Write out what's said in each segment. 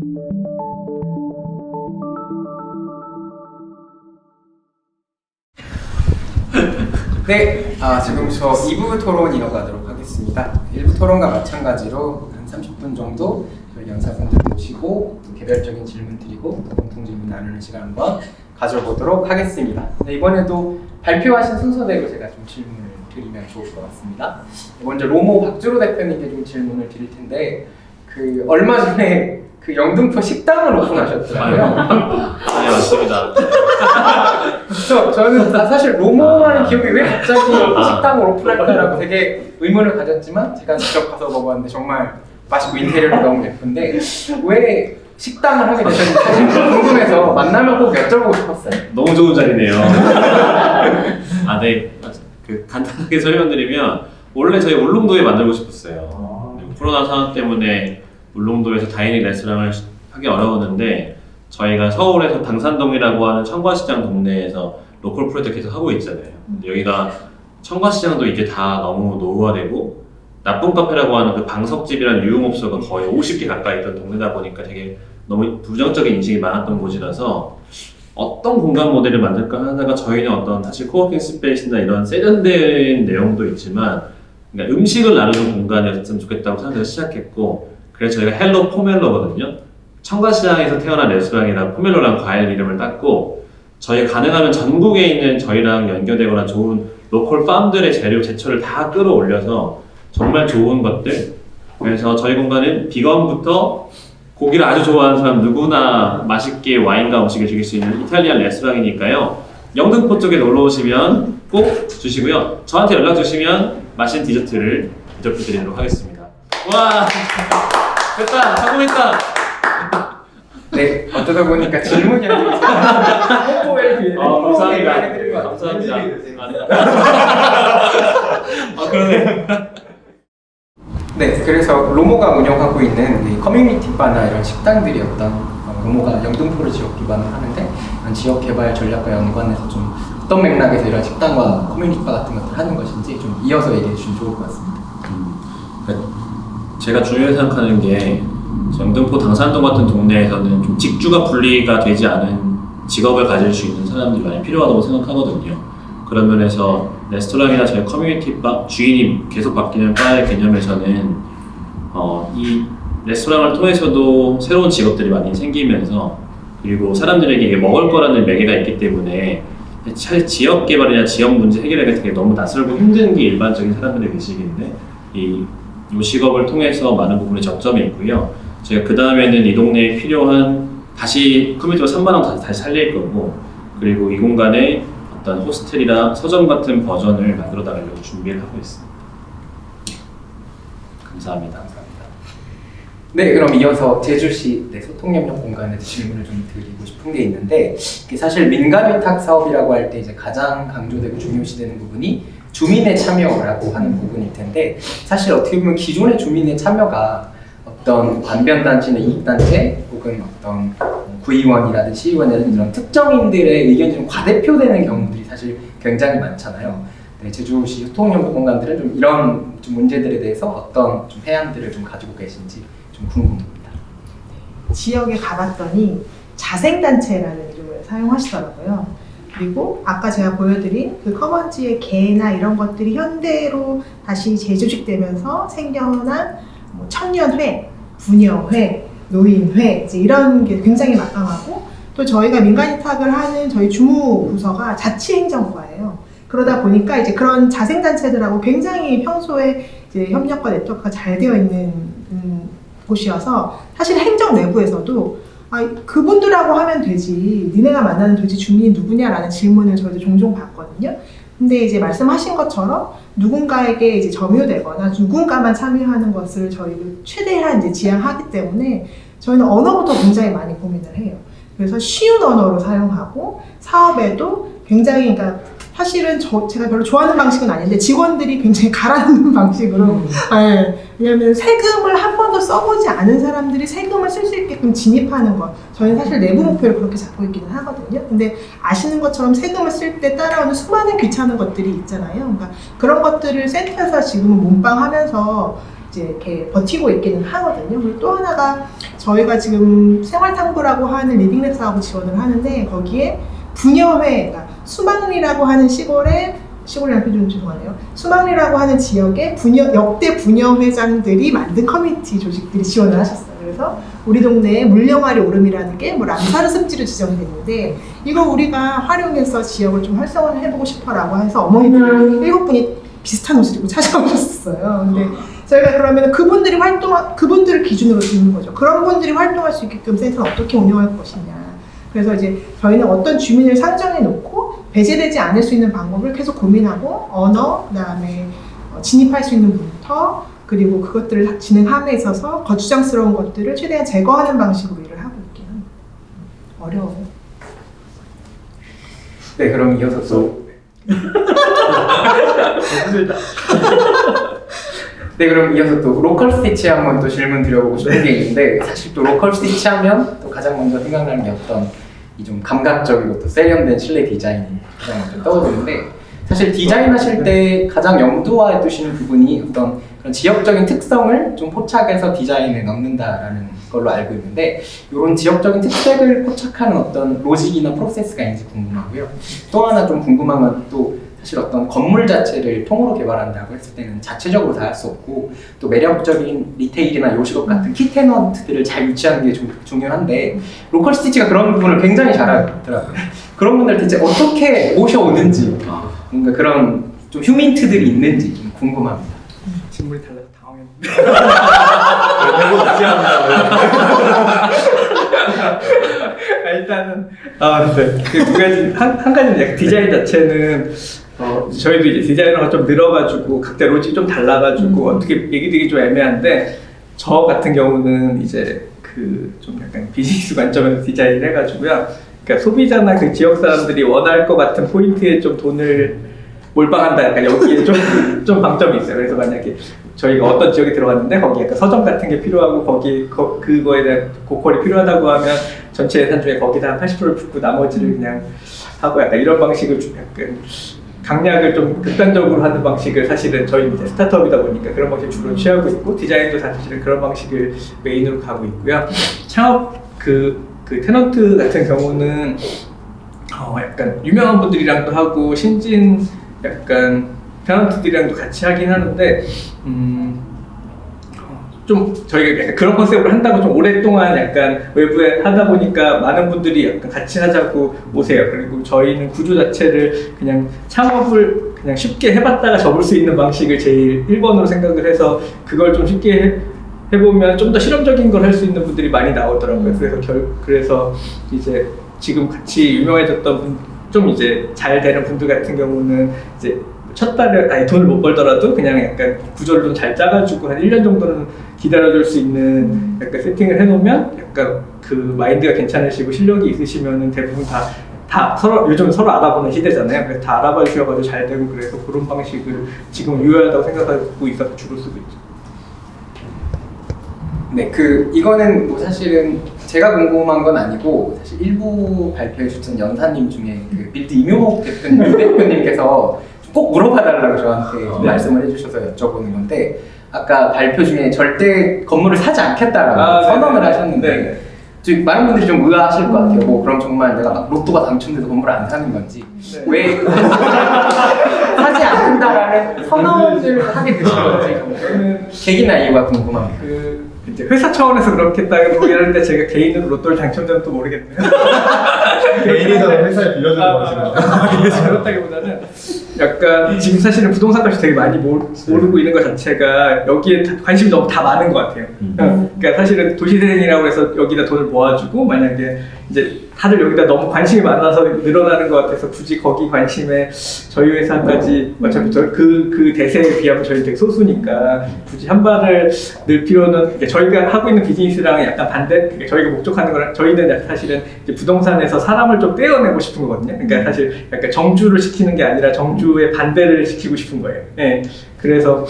네, 아, 지금부터 2부 토론 이어가도록 하겠습니다. 1부 토론과 마찬가지로 한 30분 정도 저희 연사분들 모시고 또 개별적인 질문 드리고 또 공통 질문 나누는 시간 한번 가져보도록 하겠습니다. 네, 이번에도 발표하신 순서대로 제가 좀 질문을 드리면 좋을 것 같습니다. 먼저 로모 박주로 대표님께 좀 질문을 드릴 텐데 그 얼마 전에 그 영등포 식당을 오픈하셨더라고요. 네 맞습니다. 저, 저는 나 사실 로모라는 기업이 왜 갑자기 식당을 오픈할까라고 되게 의문을 가졌지만 제가 직접 가서 먹어봤는데 정말 맛있고 인테리어도 너무 예쁜데 왜 식당을 하게 되셨는지 사실 궁금해서 만나면 꼭 여쭤보고 싶었어요. 너무 좋은 자리네요. 아 네. 그 간단하게 설명드리면 원래 저희 울릉도에 만들고 싶었어요. 네, 코로나 상황 때문에 울릉도에서 다이닝 레스토랑을 하기 어려웠는데 저희가 서울에서 당산동이라고 하는 청과시장 동네에서 로컬 프로젝트 계속 하고 있잖아요. 근데 여기가 청과시장도 이제 다 너무 노후화되고 나쁜 카페라고 하는 그 방석집이라는 유흥업소가 거의 50개 가까이 있던 동네다 보니까 되게 너무 부정적인 인식이 많았던 곳이라서 어떤 공간 모델을 만들까 하다가 저희는 어떤 사실 코워킹 스페이스나 이런 세련된 내용도 있지만 그러니까 음식을 나누는 공간이었으면 좋겠다고 생각해서 시작했고 그래서 저희가 헬로 포멜로거든요. 청가시장에서 태어난 레스토랑이라 포멜로라는 과일 이름을 땄고 저희 가능하면 전국에 있는 저희랑 연결되거나 좋은 로컬 팜들의 재료 제철을 다 끌어올려서 정말 좋은 것들 그래서 저희 공간은 비건부터 고기를 아주 좋아하는 사람 누구나 맛있게 와인과 음식을 즐길 수 있는 이탈리안 레스토랑이니까요. 영등포 쪽에 놀러 오시면 꼭 주시고요. 저한테 연락 주시면 맛있는 디저트를 대접해 드리도록 하겠습니다. 와! 됐다! 성공했다! 네, 어쩌다 보니까 질문이 홍보에 어, 감사합니다. 해드린 것 감사합니다. 같아요. 아, 그러네. 네, 그래서 로모가 운영하고 있는 이 커뮤니티 바나 이런 식당들이 어떤 어, 로모가 영등포를 지역 기반으로 하는데 이런 지역 개발 전략과 연관해서 좀 어떤 맥락에서 이런 식당과 커뮤니티 바 같은 것들 하는 것인지 좀 이어서 얘기해 주시면 좋을 것 같습니다. 그러니까 제가 중요하게 생각하는 게 영등포 당산동 같은 동네에서는 좀 직주가 분리가 되지 않은 직업을 가질 수 있는 사람들이 많이 필요하다고 생각하거든요. 그런 면에서 레스토랑이나 저희 커뮤니티 바 주인이 계속 바뀌는 바의 개념에서는 어, 이 레스토랑을 통해서도 새로운 직업들이 많이 생기면서 그리고 사람들에게 먹을 거라는 매개가 있기 때문에 지역 개발이나 지역 문제 해결하기가 되게 너무 낯설고 힘든 게 일반적인 사람들의 의식인데 이 요식업을 통해서 많은 부분에 접점이 있고요. 저희가 그 다음에는 이 동네에 필요한 다시 커뮤니티가 3만 원 다시, 다시 살릴 거고 그리고 이 공간에 어떤 호스텔이나 서점 같은 버전을 만들어 나가려고 준비를 하고 있습니다. 감사합니다. 감사합니다. 네, 그럼 이어서 제주시 네, 소통협력 공간에 질문을 좀 드리고 싶은 게 있는데 사실 민간 위탁 사업이라고 할 때 이제 가장 강조되고 중요시되는 부분이 주민의 참여라고 하는 부분일 텐데 사실 어떻게 보면 기존의 주민의 참여가 어떤 관변단체나 이익단체 혹은 어떤 구의원이라든지 시의원이라든지 이런 특정인들의 의견이 좀 과대표되는 경우들이 사실 굉장히 많잖아요. 네, 제주시 소통협력 공간들은 좀 이런 좀 문제들에 대해서 어떤 좀 해안들을 좀 가지고 계신지 좀 궁금합니다. 지역에 가봤더니 자생단체라는 이름을 사용하시더라고요. 그리고 아까 제가 보여드린 그 커먼지의 개나 이런 것들이 현대로 다시 재조직되면서 생겨난 뭐 청년회, 부녀회, 노인회 이제 이런 게 굉장히 막강하고 또 저희가 민간 위탁을 하는 저희 주무 부서가 자치행정과예요. 그러다 보니까 이제 그런 자생단체들하고 굉장히 평소에 이제 협력과 네트워크가 잘 되어 있는 음, 곳이어서 사실 행정 내부에서도 아, 그분들하고 하면 되지. 니네가 만나는 도대체 주민이 누구냐라는 질문을 저희도 종종 받거든요. 근데 이제 말씀하신 것처럼 누군가에게 이제 점유되거나 누군가만 참여하는 것을 저희도 최대한 이제 지향하기 때문에 저희는 언어부터 굉장히 많이 고민을 해요. 그래서 쉬운 언어로 사용하고 사업에도 굉장히 그러니까 사실은 저, 제가 별로 좋아하는 방식은 아닌데 직원들이 굉장히 가라앉는 방식으로. 네, 왜냐하면 세금을 한 번도 써보지 않은 사람들이 세금을 쓸 수 있게끔 진입하는 것. 저희는 사실 내부 목표를 그렇게 잡고 있기는 하거든요. 근데 아시는 것처럼 세금을 쓸 때 따라오는 수많은 귀찮은 것들이 있잖아요. 그러니까 그런 것들을 센터에서 지금은 몸빵하면서 이제 이렇게 버티고 있기는 하거든요. 그리고 또 하나가 저희가 지금 생활탐구라고 하는 리빙랩 사업을 지원을 하는데 거기에 분여회, 그러니까 수망리라고 하는 시골에 시골이라는 좀 죄송하네요. 수망리라고 하는 지역의 분여, 역대 분여 회장들이 만든 커뮤니티 조직들이 지원을 하셨어요. 그래서 우리 동네에 물령아리 오름이라는 게뭐 람사르 습지로 지정이 됐는데 이거 우리가 활용해서 지역을 좀 활성화를 해보고 싶어라고 해서 어머니들 일곱 분이 비슷한 옷을 입고 찾아오셨어요. 근데 저희가 그러면 그분들이 활동, 그분들을 기준으로 두는 거죠. 그런 분들이 활동할 수 있게끔 센터는 어떻게 운영할 것이냐. 그래서 이제 저희는 어떤 주민을 상정해 놓고 배제되지 않을 수 있는 방법을 계속 고민하고 언어, 그다음에 어, 진입할 수 있는 문터, 그리고 그것들을 진행함에 있어서 거추장스러운 것들을 최대한 제거하는 방식으로 일을 하고 있긴 합니다. 어려워요. 네, 그럼 이어서 또 네, 그럼 이어서 또 로컬 스티치 한번 또 질문 드려보고 싶은 게 있는데 사실 또 로컬 스티치 하면 또 가장 먼저 생각나는 게 어떤 이 좀 감각적이고 또 세련된 실내 디자인이 가장 떠오르는데 사실 디자인하실 때 가장 염두화해 두시는 부분이 어떤 그런 지역적인 특성을 좀 포착해서 디자인에 넣는다라는 걸로 알고 있는데 이런 지역적인 특색을 포착하는 어떤 로직이나 프로세스가 있는지 궁금하고요. 또 하나 좀 궁금한 건또 사실 어떤 건물 자체를 통으로 개발한다고 했을 때는 자체적으로 다 할 수 없고 또 매력적인 리테일이나 요식업 같은 키 테넌트들을 잘 유치하는 게 좀 중요한데 로컬 스티치가 그런 부분을 굉장히 잘하더라고요. 그런 분들 대체 어떻게 모셔오는지 뭔가 그런 좀 휴민트들이 있는지 좀 궁금합니다. 질문이 달라서 당황했는데. 아, 일단은 아, 네. 그두 가지 한, 한 가지는 약간 디자인 자체는 어, 저희도 이제 디자이너가 좀 늘어가지고 각자 로직이 좀 달라가지고 어떻게 얘기 드리기 좀 애매한데 저 같은 경우는 이제 그 좀 약간 비즈니스 관점에서 디자인을 해가지고요. 그러니까 소비자나 그 지역 사람들이 원할 것 같은 포인트에 좀 돈을 몰빵한다. 약간 여기에 좀, 좀 방점이 있어요. 그래서 만약에 저희가 어떤 지역에 들어갔는데 거기 약간 서점 같은 게 필요하고 거기 거, 그거에 대한 고퀄이 필요하다고 하면 전체 예산 중에 거기다 한 80%를 붓고 나머지를 그냥 하고 약간 이런 방식을 좀 약간 강약을 좀 극단적으로 하는 방식을 사실은 저희 이제 스타트업이다 보니까 그런 방식을 주로 취하고 있고 디자인도 사실은 그런 방식을 메인으로 가고 있고요. 창업 그, 그 테넌트 같은 경우는 어, 약간 유명한 분들이랑도 하고 신진 약간 테넌트들이랑도 같이 하긴 하는데 음, 어, 좀 저희가 그런 컨셉을 한다고 좀 오랫동안 약간 외부에 하다 보니까 많은 분들이 약간 같이 하자고 오세요. 그리고 저희는 구조 자체를 그냥 창업을 그냥 쉽게 해봤다가 접을 수 있는 방식을 제일 1번으로 생각을 해서 그걸 좀 쉽게 해, 해보면 좀 더 실험적인 걸 할 수 있는 분들이 많이 나오더라고요. 그래서 결 그래서 이제 지금 같이 유명해졌던 분, 좀 이제 잘 되는 분들 같은 경우는 이제 첫 달에 아니 돈을 못 벌더라도 그냥 약간 구조를 좀 잘 짜가지고 한 1년 정도는 기다려줄 수 있는 약간 세팅을 해놓으면 약간 그 마인드가 괜찮으시고 실력이 있으시면은 대부분 다 다 서로 요즘 서로 알아보는 시대잖아요. 그래서 다 알아봐 주셔가지고 잘 되고 그래서 그런 방식을 지금 유효하다고 생각하고 있어서 주로 쓰고 있죠. 네, 그 이거는 뭐 사실은 제가 궁금한 건 아니고 사실 일부 발표해 주신 연사님 중에 그 빌드 임용옥 대표님 대표님께서 꼭 물어봐 달라고 저한테 말씀을 해주셔서 여쭤보는 건데 아까 발표 중에 절대 건물을 사지 않겠다라고 아, 선언을 네네. 하셨는데 네네. 지금 많은 분들이 좀 의아하실 것 같아요. 뭐 그럼 정말 내가 막 로또가 당첨돼도 건물을 안 사는 건지 네. 왜 사지 않는다라는 선언을 하게 되신 건지 저는 계기나 이유가 궁금합니다. 그 이제 회사 차원에서 그렇겠다고 하는데 제가 개인으로 로또를 당첨되면 또 모르겠네요. 개인에서는 회사에 빌려주는 아, 방식으로. 그렇다기보다는 약간 지금 사실은 부동산 값이 되게 많이 모르, 모르고 있는 것 자체가 여기에 다- 관심이 너무 다 많은 것 같아요. 음. 그러니까 사실은 도시재생이라고 해서 여기다 돈을 모아주고 만약에 이제 다들 여기다 너무 관심이 많아서 늘어나는 것 같아서 굳이 거기 관심에 저희 회사까지 어차피 그그 그 대세에 비하면 저희 되게 소수니까 굳이 한 발을 늘 필요는 저희가 하고 있는 비즈니스랑 약간 반대 그러니까 저희가 목적하는 거랑 저희는 사실은 부동산에서 사람을 좀 떼어내고 싶은 거거든요. 그러니까 사실 약간 정주를 시키는 게 아니라 정주의 반대를 시키고 싶은 거예요. 예. 그래서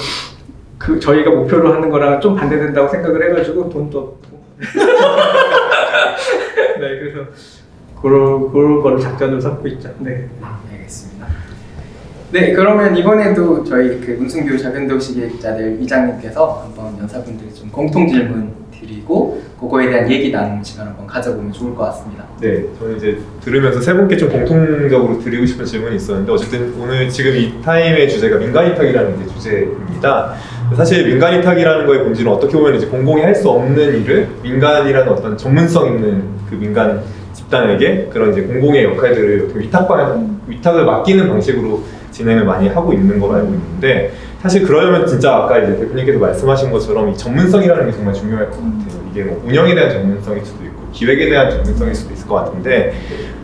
그 저희가 목표로 하는 거랑 좀 반대된다고 생각을 해가지고 돈도 없고. 네, 그래서 그런 그런 거를 작전으로 삼고 있죠. 네. 알겠습니다. 네, 그러면 이번에도 저희 그 문승규 작은도시 기획자들 이장님께서 한번 연사분들이 좀 공통 질문 드리고 그거에 대한 얘기 나누는 시간 한번 가져보면 좋을 것 같습니다. 네, 저는 이제 들으면서 세 분께 좀 공통적으로 드리고 싶은 질문이 있었는데 어쨌든 오늘 지금 이 타임의 주제가 민간이탁이라는 이제 주제입니다. 사실 민간이탁이라는 거의 본질은 어떻게 보면 이제 공공이 할 수 없는 일을 민간이라는 어떤 전문성 있는 그 민간 집단에게 그런 이제 공공의 역할들을 어떻게 위탁받 위탁을 맡기는 방식으로 진행을 많이 하고 있는 걸로 알고 있는데 사실 그러려면 진짜 아까 이제 대표님께서 말씀하신 것처럼 이 전문성이라는 게 정말 중요할 것 같아요. 이게 뭐 운영에 대한 전문성일 수도 있고 기획에 대한 전문성일 수도 있을 것 같은데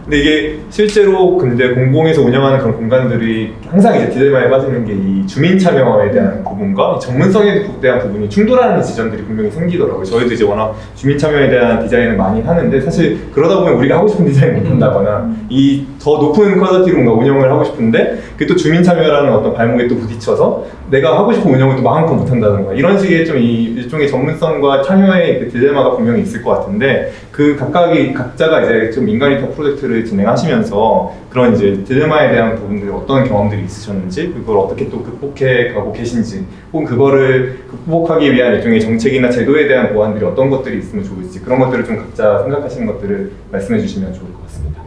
근데 이게 실제로 근데 공공에서 운영하는 그런 공간들이 항상 이제 디레마에 빠지는 게 이 주민 참여에 대한 부분과 이 전문성에 대한 부분이 충돌하는 지점들이 분명히 생기더라고요. 저희도 이제 워낙 주민 참여에 대한 디자인을 많이 하는데 사실 그러다 보면 우리가 하고 싶은 디자인을 못 한다거나 이 더 높은 퀄리티로 뭔가 운영을 하고 싶은데 그게 또 주민 참여라는 어떤 발목에 또 부딪혀서 내가 하고 싶은 운영을 또 마음껏 못 한다든가 이런 식의 좀 이 일종의 전문성과 참여의 그 딜레마가 분명히 있을 것 같은데 그 각각이 각자가 이제 좀 민간이터 프로젝트를 진행하시면서 그런 이제 딜레마에 대한 부분들이 어떤 경험들이 있으셨는지 그걸 어떻게 또 극복해 가고 계신지 혹은 그거를 극복하기 위한 일종의 정책이나 제도에 대한 보완들이 어떤 것들이 있으면 좋을지 그런 것들을 좀 각자 생각하시는 것들을 말씀해 주시면 좋을 것 같습니다.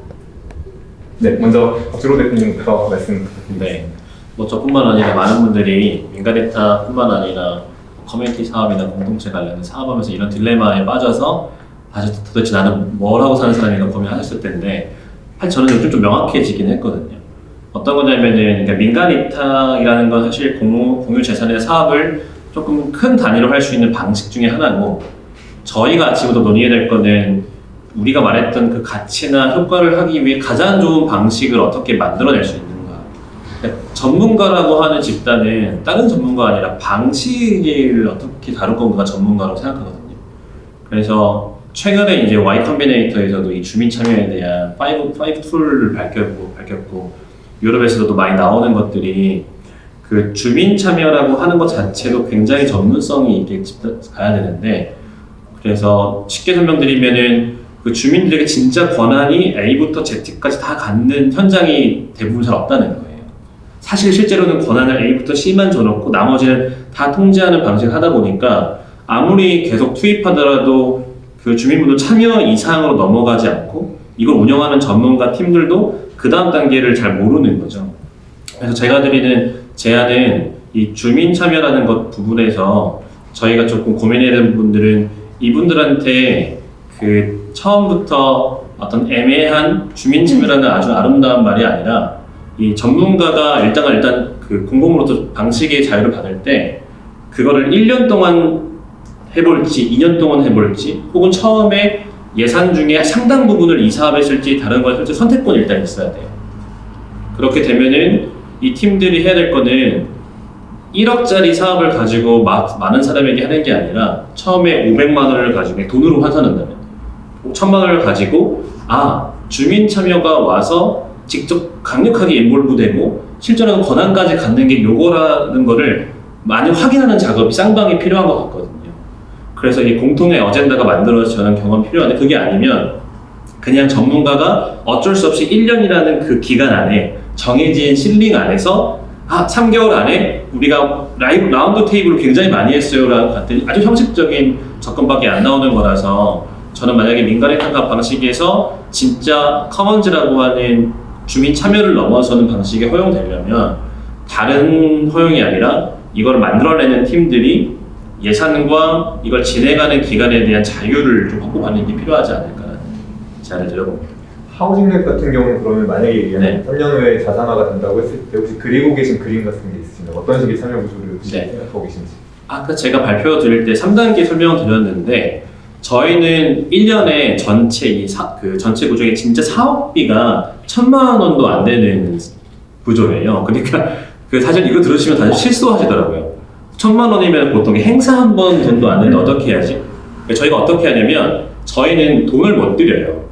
네, 먼저 박주로 대표님부터 말씀 부탁드립니다. 네. 뭐 저뿐만 아니라 많은 분들이 민간데이터뿐만 아니라 커뮤니티 사업이나 공동체 관련된 사업하면서 이런 딜레마에 빠져서 아 저- 도대체 나는 뭘 하고 사는 사람인가 고민하셨을 텐데 사실 저는 요즘 좀 명확해지긴 했거든요. 어떤 거냐면은 그러니까 민간 이탁이라는 건 사실 공유, 공유 재산의 사업을 조금 큰 단위로 할 수 있는 방식 중에 하나고 저희가 지금도 논의해야 될 거는 우리가 말했던 그 가치나 효과를 하기 위해 가장 좋은 방식을 어떻게 만들어낼 수 있는가. 그러니까 전문가라고 하는 집단은 다른 전문가가 아니라 방식을 어떻게 다룰 건가가 전문가라고 생각하거든요. 그래서 최근에 이제 Y 컴비네이터에서도 이 주민 참여에 대한 5, 5 툴을 밝혔고, 밝혔고 유럽에서도 많이 나오는 것들이 그 주민 참여라고 하는 것 자체도 굉장히 전문성이 있게 가야 되는데 그래서 쉽게 설명드리면은 그 주민들에게 진짜 권한이 A부터 Z까지 다 갖는 현장이 대부분 잘 없다는 거예요. 사실 실제로는 권한을 A부터 C만 줘놓고 나머지는 다 통제하는 방식을 하다 보니까 아무리 계속 투입하더라도 그 주민분들 참여 이상으로 넘어가지 않고 이걸 운영하는 전문가 팀들도 그 다음 단계를 잘 모르는 거죠. 그래서 제가 드리는 제안은 이 주민 참여라는 것 부분에서 저희가 조금 고민해야 되는 분들은 이분들한테 그 처음부터 어떤 애매한 주민 참여라는 아주 아름다운 말이 아니라 이 전문가가 일단 일단 그 공공으로부터 방식의 자유를 받을 때 그거를 1년 동안 해볼지 2년 동안 해볼지 혹은 처음에 예산 중에 상당 부분을 이 사업에 쓸지 다른 걸 쓸지 선택권이 일단 있어야 돼요. 그렇게 되면은 이 팀들이 해야 될 거는 1억짜리 사업을 가지고 마, 많은 사람에게 하는 게 아니라 처음에 500만 원을 가지고 돈으로 환산한다면 5천만 원을 가지고 아 주민 참여가 와서 직접 강력하게 인볼브되고 실제로는 권한까지 갖는 게 요거라는 거를 많이 확인하는 작업이 쌍방이 필요한 것 같거든요. 그래서 이 공통의 어젠다가 만들어지는 경험이 필요한데 그게 아니면 그냥 전문가가 어쩔 수 없이 1년이라는 그 기간 안에 정해진 실링 안에서 아 3개월 안에 우리가 라이브 라운드 테이블을 굉장히 많이 했어요라는 같은 아주 형식적인 접근밖에 안 나오는 거라서 저는 만약에 민간의 탕갑 방식에서 진짜 커먼즈라고 하는 주민 참여를 넘어서는 방식이 허용되려면 다른 허용이 아니라 이걸 만들어내는 팀들이 예산과 이걸 진행하는 기간에 대한 자유를 좀 확보하는 게 필요하지 않을까라는 제안을 드려봅니다. 하우징랩 같은 경우는 그러면 만약에 네. 3년 후에 자산화가 된다고 했을 때 혹시 그리고 계신 그림 같은 게 있으신가요? 어떤 식의 참여 구조를 혹시 네. 생각하고 계신지? 아까 제가 발표 드릴 때 3단계 설명을 드렸는데 저희는 1년에 전체 이 사, 그 전체 구조의 진짜 사업비가 천만 원도 안 되는 구조예요. 그러니까 그 사실 이거 들으시면 다들 실수하시더라고요. 천만 원이면 보통 행사 한 번 돈도 안 되는데 어떻게 해야지? 그러니까 저희가 어떻게 하냐면 저희는 돈을 못 드려요.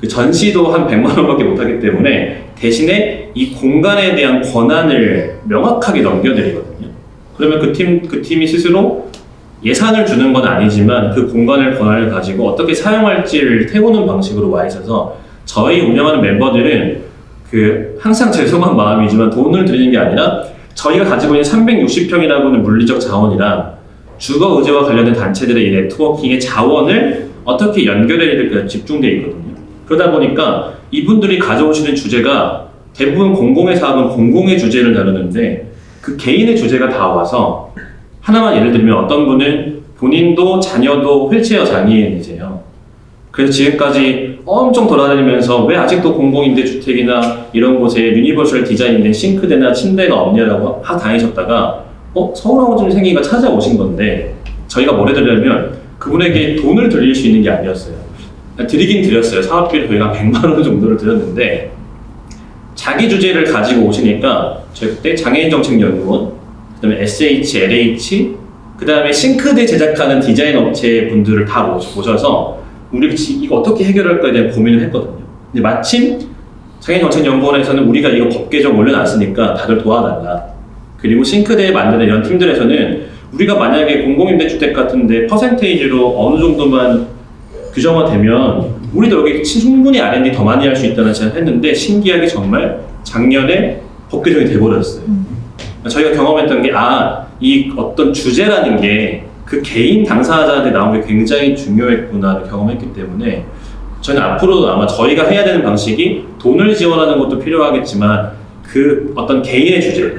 그 전시도 한 100만 원밖에 못 하기 때문에 대신에 이 공간에 대한 권한을 명확하게 넘겨드리거든요. 그러면 그 팀, 그 팀이 스스로 예산을 주는 건 아니지만 그 공간을 권한을 가지고 어떻게 사용할지를 태우는 방식으로 와 있어서 저희 운영하는 멤버들은 그 항상 죄송한 마음이지만 돈을 드리는 게 아니라 저희가 가지고 있는 360평이라고 하는 물리적 자원이랑 주거 의제와 관련된 단체들의 이 네트워킹의 자원을 어떻게 연결해야 될까 집중되어 있거든요. 그러다 보니까 이분들이 가져오시는 주제가 대부분 공공의 사업은 공공의 주제를 다루는데 그 개인의 주제가 다 와서 하나만 예를 들면 어떤 분은 본인도 자녀도 휠체어 장애인이세요. 그래서 지금까지 엄청 돌아다니면서 왜 아직도 공공임대 주택이나 이런 곳에 유니버설 디자인된 싱크대나 침대가 없냐라고 하 다니셨다가 어 서울하우징 생기가 찾아오신 건데 저희가 뭘 해드리냐면 그분에게 돈을 드릴 수 있는 게 아니었어요. 드리긴 드렸어요. 사업비를 저희가 100만 원 정도를 드렸는데 자기 주제를 가지고 오시니까 저희 그때 장애인 정책 연구원, 그다음에 SH, LH, 그다음에 싱크대 제작하는 디자인 업체 분들을 다 모셔- 모셔서 우리 지- 이거 어떻게 해결할까에 대한 고민을 했거든요. 근데 마침 장애인정책연구원에서는 우리가 이거 법 개정 올려놨으니까 다들 도와달라. 그리고 싱크대 만드는 이런 팀들에서는 우리가 만약에 공공임대주택 같은데 퍼센테이지로 어느 정도만 규정화되면 우리도 여기 충분히 R&D 더 많이 할 수 있다는 제안을 했는데 신기하게 정말 작년에 법 개정이 돼버렸어요. 저희가 경험했던 게 아, 이 어떤 주제라는 게 그 개인 당사자한테 나온 게 굉장히 중요했구나를 경험했기 때문에 저는 앞으로도 아마 저희가 해야 되는 방식이 돈을 지원하는 것도 필요하겠지만 그 어떤 개인의 주제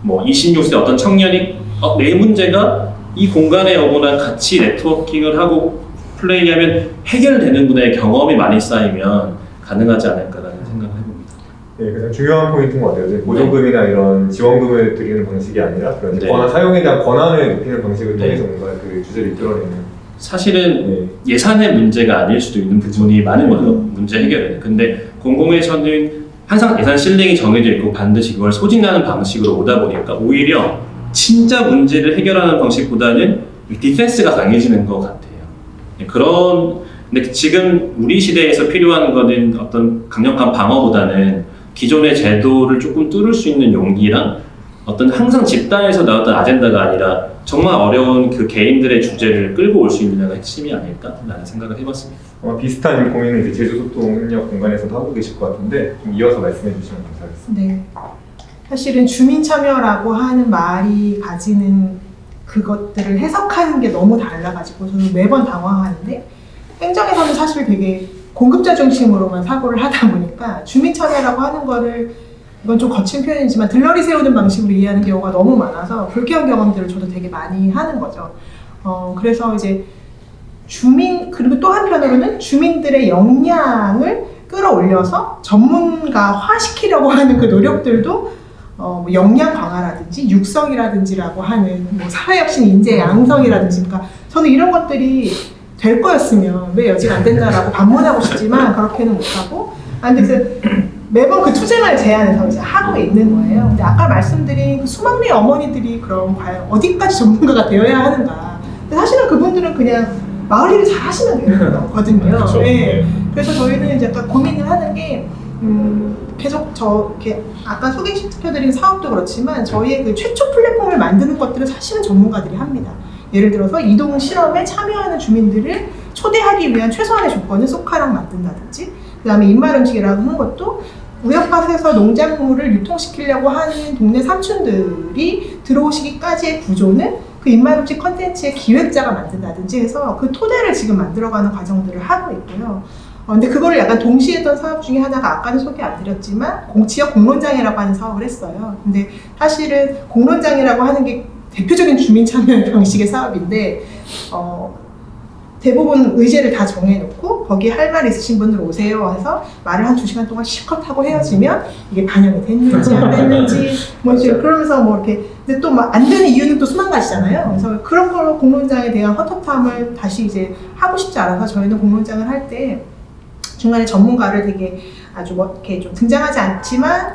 뭐 26세 어떤 청년이 어, 내 문제가 이 공간에 오거나 같이 네트워킹을 하고 플레이하면 해결되는 분의 경험이 많이 쌓이면 가능하지 않을까라는 생각을 해봅니다. 예, 가장 중요한 포인트인 것 같아요. 이제 보조금이나 이런 지원금을 드리는 방식이 아니라 그런 이제 네. 권한 사용에 대한 권한을 높이는 방식을 네. 통해서 뭔가 그 주제를 이끌어내는. 사실은 예. 예산의 문제가 아닐 수도 있는 부분이 많은 거죠. 문제 해결에는. 근데 공공에서는 항상 예산 실링이 정해져 있고 반드시 그걸 소진하는 방식으로 오다 보니까 오히려 진짜 문제를 해결하는 방식보다는 디펜스가 강해지는 것 같아요. 네, 그런 근데 지금 우리 시대에서 필요한 거는 어떤 강력한 방어보다는 기존의 제도를 조금 뚫을 수 있는 용기랑 어떤 항상 집단에서 나왔던 아젠다가 아니라 정말 어려운 그 개인들의 주제를 끌고 올 수 있는 게 핵심이 아닐까라는 생각을 해봤습니다. 아마 비슷한 고민을 이제 제주소통 공간에서도 하고 계실 것 같은데 좀 이어서 말씀해 주시면 감사하겠습니다. 네. 사실은 주민 참여라고 하는 말이 가지는 그것들을 해석하는 게 너무 달라가지고 저는 매번 당황하는데 행정에서는 사실 되게 공급자 중심으로만 사고를 하다 보니까 주민 참여라고 하는 거를 이건 좀 거친 표현이지만 들러리 세우는 방식으로 이해하는 경우가 너무 많아서 불쾌한 경험들을 저도 되게 많이 하는 거죠. 어, 그래서 이제 주민 그리고 또 한편으로는 주민들의 역량을 끌어올려서 전문가화 시키려고 하는 그 노력들도 어, 뭐 역량 강화라든지 육성이라든지라고 하는 뭐 사회혁신 인재 양성이라든지 그러니까 저는 이런 것들이 될 거였으면 왜 여지가 안 된다라고 반문하고 싶지만 그렇게는 못하고 아 근데 이제 매번 그 투쟁을 제안해서 이제 하고 있는 거예요. 근데 아까 말씀드린 그 수많은 어머니들이 그럼 과연 어디까지 전문가가 되어야 하는가? 근데 사실은 그분들은 그냥 마을 일을 잘 하시면 되는 거거든요. 그렇죠. 네. 그래서 저희는 이제 약간 고민을 하는 게 음, 계속 저 이렇게 아까 소개시켜드린 사업도 그렇지만 저희의 그 최초 플랫폼을 만드는 것들은 사실은 전문가들이 합니다. 예를 들어서 이동 실험에 참여하는 주민들을 초대하기 위한 최소한의 조건을 소카랑 만든다든지 그 다음에 입맛 음식이라고 하는 것도 우역밭에서 농작물을 유통시키려고 하는 동네 삼촌들이 들어오시기까지의 구조는 그 입맛 음식 컨텐츠의 기획자가 만든다든지 해서 그 토대를 지금 만들어가는 과정들을 하고 있고요. 어, 근데 그거를 약간 동시에 했던 사업 중에 하나가 아까는 소개 안 드렸지만 공, 지역 공론장이라고 하는 사업을 했어요. 근데 사실은 공론장이라고 하는 게 대표적인 주민 참여 방식의 사업인데 어, 대부분 의제를 다 정해놓고 거기에 할 말 있으신 분들 오세요 해서 말을 한 두 시간 동안 실컷 하고 헤어지면 이게 반영이 됐는지 안 됐는지 뭐 이제 그러면서 뭐 이렇게 근데 또 막 안 되는 이유는 또 수만 가지잖아요. 그래서 그런 걸로 공론장에 대한 헛헛함을 다시 이제 하고 싶지 않아서 저희는 공론장을 할 때 중간에 전문가를 되게 아주 뭐 이렇게 좀 등장하지 않지만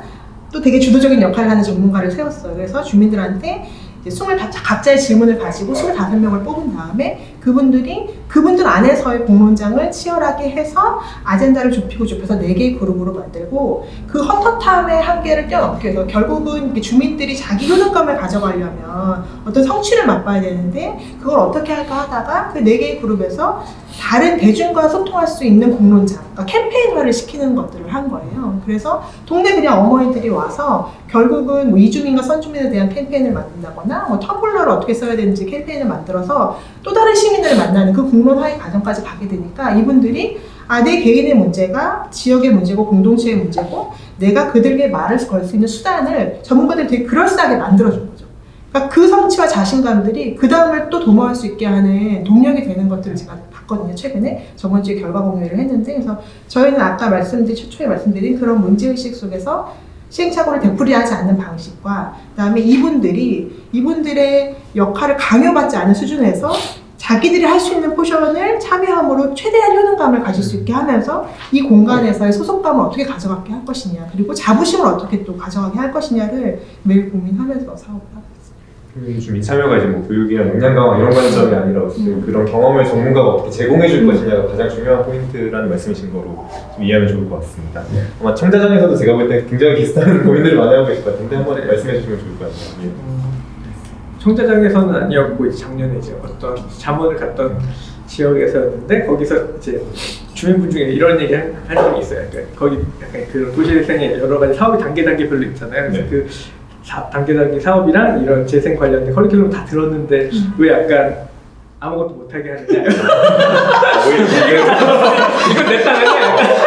또 되게 주도적인 역할을 하는 전문가를 세웠어요. 그래서 주민들한테 이제 25, 각자의 질문을 가지고 25명을 뽑은 다음에 그분들이 그분들 안에서의 공론장을 치열하게 해서 아젠다를 좁히고 좁혀서 4개의 그룹으로 만들고 그 헛헛함의 한계를 뛰어넘기 위해서 결국은 주민들이 자기 효능감을 가져가려면 어떤 성취를 맛봐야 되는데 그걸 어떻게 할까 하다가 그 4개의 그룹에서 다른 대중과 소통할 수 있는 공론장, 그러니까 캠페인화를 시키는 것들을 한 거예요. 그래서 동네 그냥 어머니들이 와서 결국은 뭐 이주민과 선주민에 대한 캠페인을 만든다거나 뭐 텀블러를 어떻게 써야 되는지 캠페인을 만들어서 또 다른 시 민들을 만나는 그 공론화의 과정까지 가게 되니까 이분들이 아, 내 개인의 문제가 지역의 문제고 공동체의 문제고 내가 그들에게 말을 걸 수 있는 수단을 전문가들이 되게 그럴싸하게 만들어준 거죠. 그러니까 그 성취와 자신감들이 그 다음을 또 도모할 수 있게 하는 동력이 되는 것들을 제가 봤거든요. 최근에 저번 주에 결과 공유를 했는데 그래서 저희는 아까 말씀드린 최초에 말씀드린 그런 문제의식 속에서 시행착오를 되풀이하지 않는 방식과 그다음에 이분들이 이분들의 역할을 강요받지 않은 수준에서 자기들이 할 수 있는 포션을 참여함으로 최대한 효능감을 가질 수 있게 하면서 이 공간에서의 소속감을 어떻게 가져가게 할 것이냐 그리고 자부심을 어떻게 또 가져가게 할 것이냐를 매일 고민하면서 사업을 하고 있습니다. 주민 참여가 이제 뭐 교육이나 역량 강화 이런 관점이 아니라 어쨌든 음. 그런 경험을 전문가가 어떻게 제공해 줄 것이냐가 가장 중요한 포인트라는 말씀이신 거로 좀 이해하면 좋을 것 같습니다. 아마 청자장에서도 제가 볼 때 굉장히 비슷한 고민들을 많이 하고 계실 것 같은데 한번 말씀해 주시면 좋을 것 같아요. 예. 총자장에서는 아니었고 이제 작년에 이제 어떤 자문을 갔던 지역에서였는데 거기서 이제 주민분 중에 이런 얘기 한, 한 적이 있어요. 그러니까 거기 약간 그 도시재생의 여러 가지 사업이 단계 단계별로 있잖아요. 그래서 네. 그 사, 단계 단계 사업이랑 이런 재생 관련된 커리큘럼 다 들었는데 왜 약간 아무것도 못하게 하느냐. 이건 내 땅이야.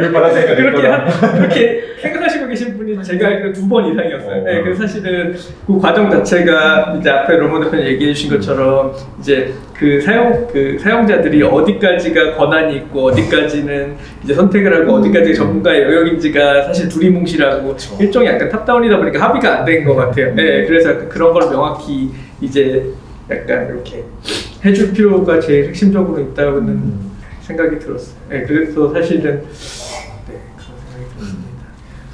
교육 받았으니까 그렇게 한- 그렇게 생각하시고 계신 분이 제가 알기로 두 번 이상이었어요. 어. 네, 그래서 사실은 그 과정 자체가 이제 앞에 로먼 대표님 얘기해 주신 것처럼 이제 그 사용 그 사용자들이 어디까지가 권한이 있고 어디까지는 이제 선택을 하고 어디까지 전문가의 영역인지가 사실 두리뭉실하고 일종의 약간 탑다운이다 보니까 합의가 안 된 것 같아요. 네, 그래서 약간 그런 걸 명확히 이제 약간 이렇게 해줄 필요가 제일 핵심적으로 있다고는 생각이 들었어요. 네, 그래서 사실은 네, 그런 생각이 들었습니다.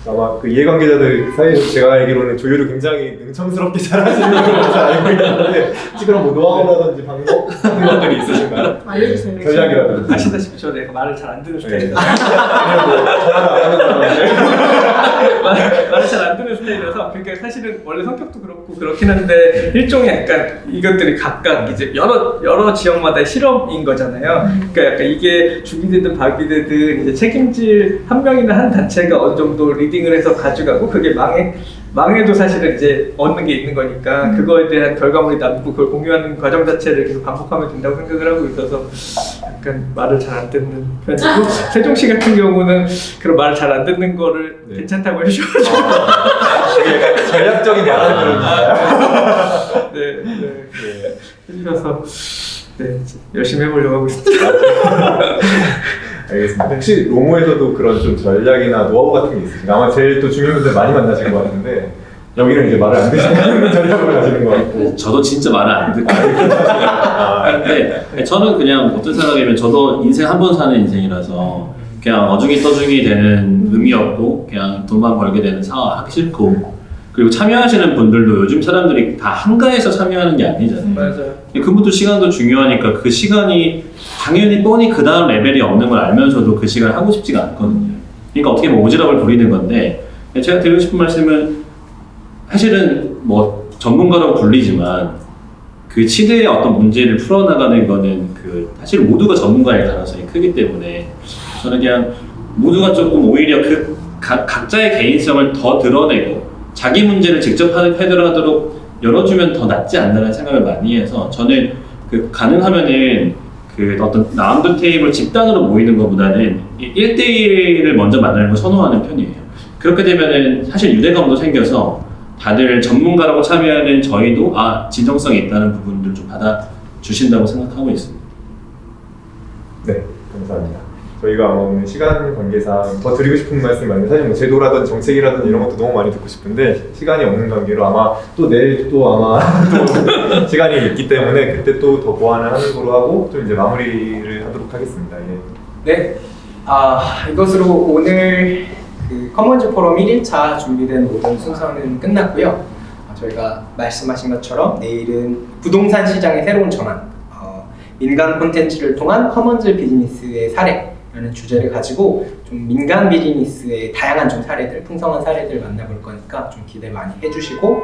아마 그 이해관계자들 사이에서 제가 알기로는 조율을 굉장히 능청스럽게 잘하시는 걸로 알고 있는데 혹시 그런 뭐 노하우라든지 방법 같은 것들이 있으신가요? 알려주세요. 전략이라든지 아시다시피 저 내가 말을 잘안 듣는 네. 스타일이라서 아니면 뭐 전화를 안 하는 사람인데 말- 말을 잘 안 듣는 스타일이라서 그러니까 사실은 원래 성격도 그렇고 그렇긴 한데 일종의 약간 이것들이 각각 이제 여러 여러 지역마다의 실험인 거잖아요. 그러니까 약간 이게 주기 되든 박이 되든 이제 책임질 한 명이나 한 단체가 어느 정도 리딩 을 해서 가져가고 그게 망해 망해도 사실은 이제 얻는 게 있는 거니까 그거에 대한 결과물이 남고 그걸 공유하는 과정 자체를 계속 반복하면 된다고 생각을 하고 있어서 약간 말을 잘 안 듣는 편이고 세종시 같은 경우는 그런 말을 잘 안 듣는 거를 네. 괜찮다고 해주셔가지고. 되게 약간 전략적인 말하는 그런 네, 네, 해주셔서 네 열심히 해보려고 하고 있습니다. 알겠습니다. 혹시 로모에서도 그런 좀 전략이나 노하우 같은 게 있으신가요? 아마 제일 또 주민분들 많이 만나실 것 같은데 여기는 이제 말을 안 드시는 전략으로 가시는 것 같고 저도 진짜 말을 안 듣고 아, 하는데 저는 그냥 어떤 사람이면 저도 인생 한 번 사는 인생이라서 그냥 어중이 떠중이 되는 의미 없고 그냥 돈만 벌게 되는 사업 하기 싫고 그리고 참여하시는 분들도 요즘 사람들이 다 한가해서 참여하는 게 아니잖아요. 맞아요. 그분도 시간도 중요하니까 그 시간이 당연히 뻔히 그 다음 레벨이 없는 걸 알면서도 그 시간을 하고 싶지가 않거든요. 그러니까 어떻게 보면 오지랖을 부리는 건데 제가 드리고 싶은 말씀은 사실은 뭐 전문가라고 불리지만 그 시대의 어떤 문제를 풀어나가는 거는 그 사실 모두가 전문가일 가능성이 크기 때문에 저는 그냥 모두가 조금 오히려 그 가- 각자의 개인성을 더 드러내고 자기 문제를 직접 하- 해결하도록 열어주면 더 낫지 않나라는 생각을 많이 해서 저는 그 가능하면은 그 어떤 라운드 테이블 집단으로 모이는 것보다는 1대1을 먼저 만나는 걸 선호하는 편이에요. 그렇게 되면은 사실 유대감도 생겨서 다들 전문가라고 참여하는 저희도 아 진정성이 있다는 부분들 좀 받아 주신다고 생각하고 있습니다. 네, 감사합니다. 저희가 아마 시간 관계상 더 드리고 싶은 말씀이 많은데 사실 뭐 제도라든 정책이라든 이런 것도 너무 많이 듣고 싶은데 시간이 없는 관계로 아마 또 내일 또 아마 또 시간이 있기 때문에 그때 또 더 보완을 하는 걸로 하고 좀 이제 마무리를 하도록 하겠습니다. 예. 네. 아, 이것으로 오늘 그 커먼즈 포럼 1일차 준비된 모든 순서는 끝났고요. 아, 저희가 말씀하신 것처럼 내일은 부동산 시장의 새로운 전환, 어, 민간 콘텐츠를 통한 커먼즈 비즈니스의 사례 라는 주제를 가지고 좀 민간 비즈니스의 다양한 좀 사례들, 풍성한 사례들 만나볼 거니까 좀 기대 많이 해주시고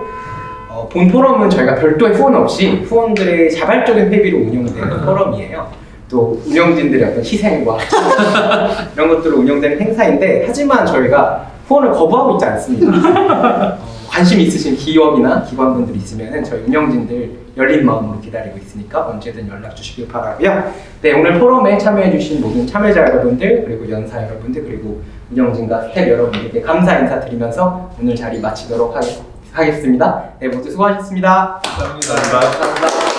어, 본 포럼은 저희가 별도의 후원 없이 후원들의 자발적인 회비로 운영되는 포럼이에요. 또 운영진들의 어떤 희생과 이런 것들로 운영되는 행사인데 하지만 저희가 후원을 거부하고 있지 않습니다. 어, 관심 있으신 기업이나 기관분들 있으면 저희 운영진들 열린 마음으로 기다리고 있으니까 언제든 연락 주시길 바라고요. 네 오늘 포럼에 참여해주신 모든 참여자 여러분들 그리고 연사 여러분들 그리고 운영진과 스텝 여러분들께 감사 인사드리면서 오늘 자리 마치도록 하겠, 하겠습니다. 네 모두 수고하셨습니다. 감사합니다. 감사합니다.